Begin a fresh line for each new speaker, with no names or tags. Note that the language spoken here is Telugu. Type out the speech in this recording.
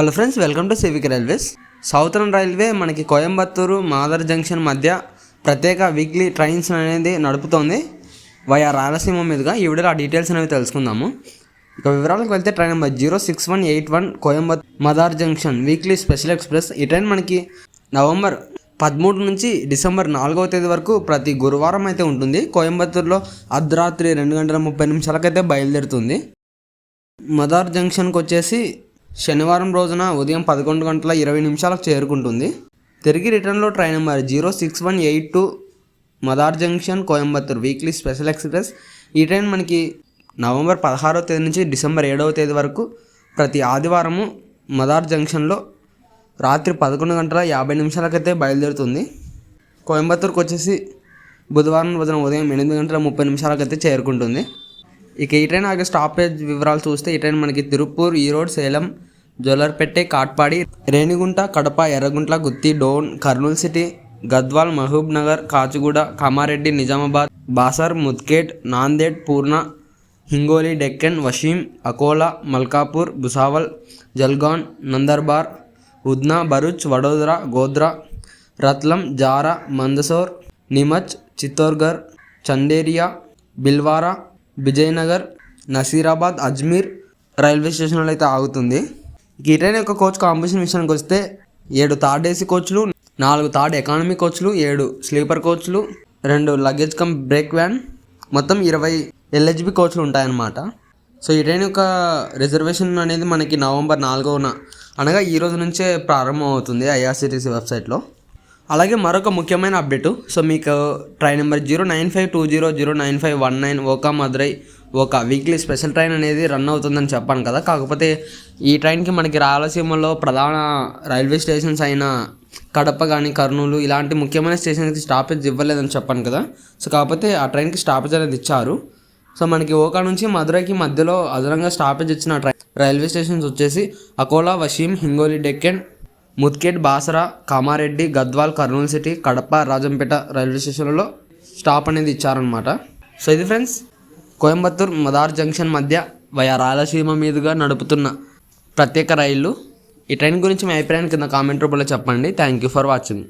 Hello friends welcome to civic railways. Southern railway మనకి కోయంబత్తూరు మాదర్ జంక్షన్ మధ్య ప్రత్యేక వీక్లీ ట్రైన్స్ అనేది నడుపుతోంది. వయా రాయలసీమ మీదుగా ఈ వీడియోలో ఆ డీటెయిల్స్ అనేవి తెలుసుకుందాము. ఇక వివరాలకు వెళ్తే train number zero six one eight one Coimbatore Madar junction weekly special express. ఈ ట్రైన్ మనకి నవంబర్ పదమూడు నుంచి డిసెంబర్ నాలుగవ తేదీ వరకు ప్రతి గురువారం అయితే ఉంటుంది. కోయంబత్తూరులో అర్ధరాత్రి రెండు గంటల ముప్పై నిమిషాలకైతే బయలుదేరుతుంది. మదార్ జంక్షన్కి వచ్చేసి శనివారం రోజున ఉదయం పదకొండు గంటల ఇరవై నిమిషాలకు చేరుకుంటుంది. తిరిగి రిటర్న్లో train number zero six one eight two Madar junction Coimbatore weekly special express. ఈ ట్రైన్ మనకి నవంబర్ పదహారవ తేదీ నుంచి డిసెంబర్ ఏడవ తేదీ వరకు ప్రతి ఆదివారము మదార్ జంక్షన్లో రాత్రి పదకొండు గంటల యాభై నిమిషాలకైతే బయలుదేరుతుంది. కోయంబత్తూర్కి వచ్చేసి బుధవారం రోజున ఉదయం ఎనిమిది గంటల ముప్పై నిమిషాలకైతే చేరుకుంటుంది. ఇక ఈ ట్రైన్ ఆగే స్టాపేజ్ వివరాలు చూస్తే ఈ ట్రైన్ మనకి Tiruppur Erode Salem Jolarpettai Katpadi Renigunta Kadapa Yerraguntla Gooty Dhone Kurnool city Gadwal Mahabubnagar Kacheguda Kamareddy Nizamabad Basar Mudkhed Nanded Purna Hingoli Deccan Washim Akola Malkapur Bhusawal Jalgaon Nandurbar Udhna Bharuch Vadodara Godhra Ratlam Jaora Mandsaur Neemuch Chittorgarh Chanderiya Bhilwara Vijaynagar Nasirabad Ajmer railway స్టేషన్లో అయితే ఆగుతుంది. ఈ ట్రైన్ యొక్క కోచ్ కాంపిటీషన్ విషయానికి వస్తే ఏడు థర్డ్ ఏసీ కోచ్లు నాలుగు థర్డ్ ఎకానమీ కోచ్లు ఏడు స్లీపర్ కోచ్లు రెండు లగేజ్ కమ్ బ్రేక్ వ్యాన్ మొత్తం ఇరవై ఎల్హెచ్బి కోచ్లు ఉంటాయన్నమాట. సో ఈ ట్రైన్ యొక్క రిజర్వేషన్ అనేది మనకి నవంబర్ నాలుగవన అనగా ఈ రోజు నుంచే ప్రారంభం అవుతుంది ఐఆర్సిటీసీ వెబ్సైట్లో. అలాగే మరొక ముఖ్యమైన అప్డేటు. సో మీకు train number zero nine five two zero zero nine five one nine Okha Madurai ఒక వీక్లీ స్పెషల్ ట్రైన్ అనేది రన్ అవుతుందని చెప్పాను కదా. కాకపోతే ఈ ట్రైన్కి మనకి రాయలసీమలో ప్రధాన రైల్వే స్టేషన్స్ అయిన కడప కానీ కర్నూలు ఇలాంటి ముఖ్యమైన స్టేషన్కి స్టాపేజ్ ఇవ్వలేదని చెప్పాను కదా. సో కాకపోతే ఆ ట్రైన్కి స్టాపేజ్ అనేది ఇచ్చారు. సో మనకి ఓకా నుంచి మధురైకి మధ్యలో అదనంగా స్టాపేజ్ ఇచ్చిన ట్రైన్ రైల్వే స్టేషన్స్ వచ్చేసి అకోలా వషీం హింగోలి డెక్కన్ ముత్కేట్ బాసరా కామారెడ్డి గద్వాల్ కర్నూలు సిటీ కడప రాజంపేట రైల్వే స్టేషన్లలో స్టాప్ అనేది ఇచ్చారనమాట సో ఇది ఫ్రెండ్స్ కోయంబత్తూర్ మదార్ జంక్షన్ మధ్య వయా రాయలసీమ మీదుగా నడుపుతున్న ప్రత్యేక రైళ్ళు ఈ ట్రైన్ గురించి మీ అభిప్రాయం కింద కామెంట్ రూపంలో చెప్పండి. Thank you for watching